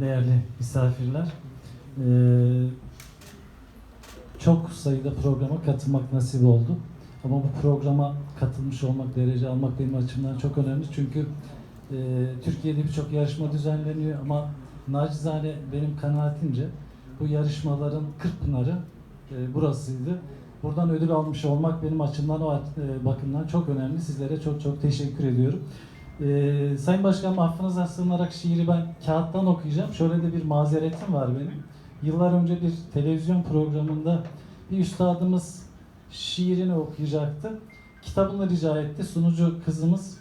değerli misafirler. Ee, çok sayıda programa katılmak nasip oldu. Ama bu programa katılmış olmak, derece almak benim açımdan çok önemli. Çünkü e, Türkiye'de birçok yarışma düzenleniyor ama nacizane benim kanaatimce bu yarışmaların Kırkpınarı e, burasıydı. Buradan ödül almış olmak benim açımdan o e, bakımdan çok önemli. Sizlere çok çok teşekkür ediyorum. Ee, Sayın Başkanım affınıza sığınarak şiiri ben kağıttan okuyacağım. Şöyle de bir mazeretim var benim. Yıllar önce bir televizyon programında bir üstadımız şiirini okuyacaktı. Kitabını rica etti. Sunucu kızımız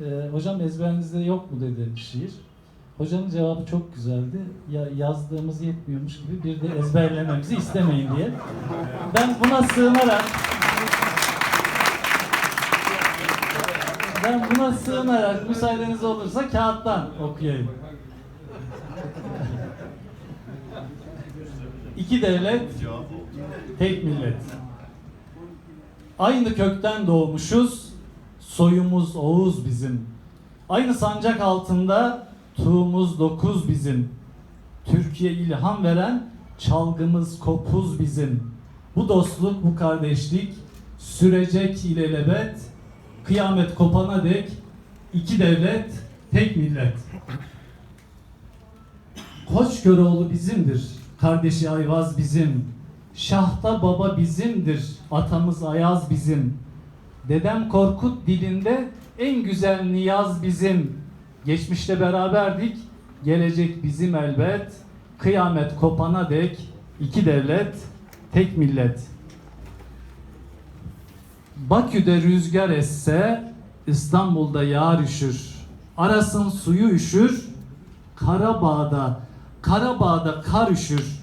e, hocam ezberinizde yok mu dedi şiir. Hocanın cevabı çok güzeldi. Ya yazdığımız yetmiyormuş gibi bir de ezberlememizi istemeyin diye. Ben buna sığınarak ben buna sığınarak müsaadeniz olursa kağıttan okuyayım. İki devlet, tek millet. Aynı kökten doğmuşuz, soyumuz Oğuz bizim. Aynı sancak altında tuğumuz dokuz bizim. Türkiye ilham veren çalgımız kopuz bizim. Bu dostluk, bu kardeşlik sürecek ilelebet, kıyamet kopana dek iki devlet, tek millet. Koçköroğlu bizimdir, kardeşi Ayvaz bizim. Şahta baba bizimdir, atamız Ayaz bizim. Dedem Korkut dilinde en güzel niyaz bizim. Geçmişte beraberdik, gelecek bizim elbet. Kıyamet kopana dek iki devlet, tek millet. Bakü'de rüzgar esse, İstanbul'da yağar üşür. Arasın suyu üşür, Karabağ'da, Karabağ'da kar üşür.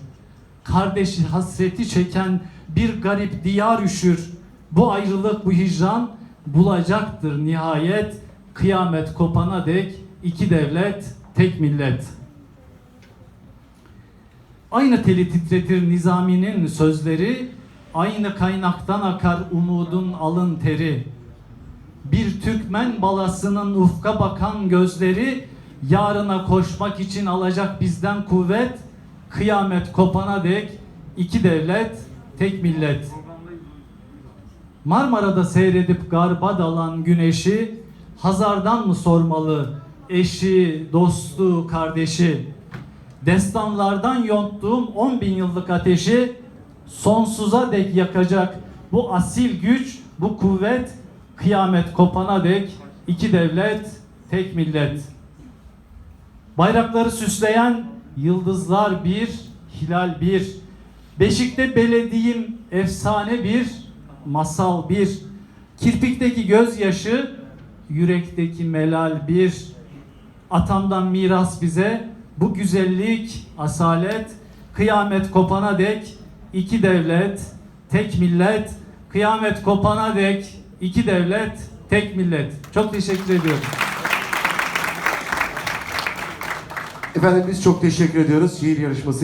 Kardeşi hasreti çeken bir garip diyar üşür. Bu ayrılık, bu hicran bulacaktır nihayet. Kıyamet kopana dek iki devlet, tek millet. Aynı teli titretir Nizami'nin sözleri, aynı kaynaktan akar umudun alın teri. Bir Türkmen balasının ufka bakan gözleri, yarına koşmak için alacak bizden kuvvet, kıyamet kopana dek iki devlet, tek millet. Marmara'da seyredip garba dalan güneşi, Hazar'dan mı sormalı eşi, dostu, kardeşi? Destanlardan yonttuğum 10 bin yıllık ateşi sonsuza dek yakacak bu asil güç, bu kuvvet kıyamet kopana dek iki devlet, tek millet. Bayrakları süsleyen yıldızlar bir, hilal bir. Beşikte belediyim efsane bir, masal bir. Kirpikteki gözyaşı, yürekteki melal bir. Atamdan miras bize bu güzellik, asalet, kıyamet kopana dek iki devlet, tek millet, kıyamet kopana dek iki devlet, tek millet. Çok teşekkür ediyorum. Efendim biz çok teşekkür ediyoruz. Şiir yarışması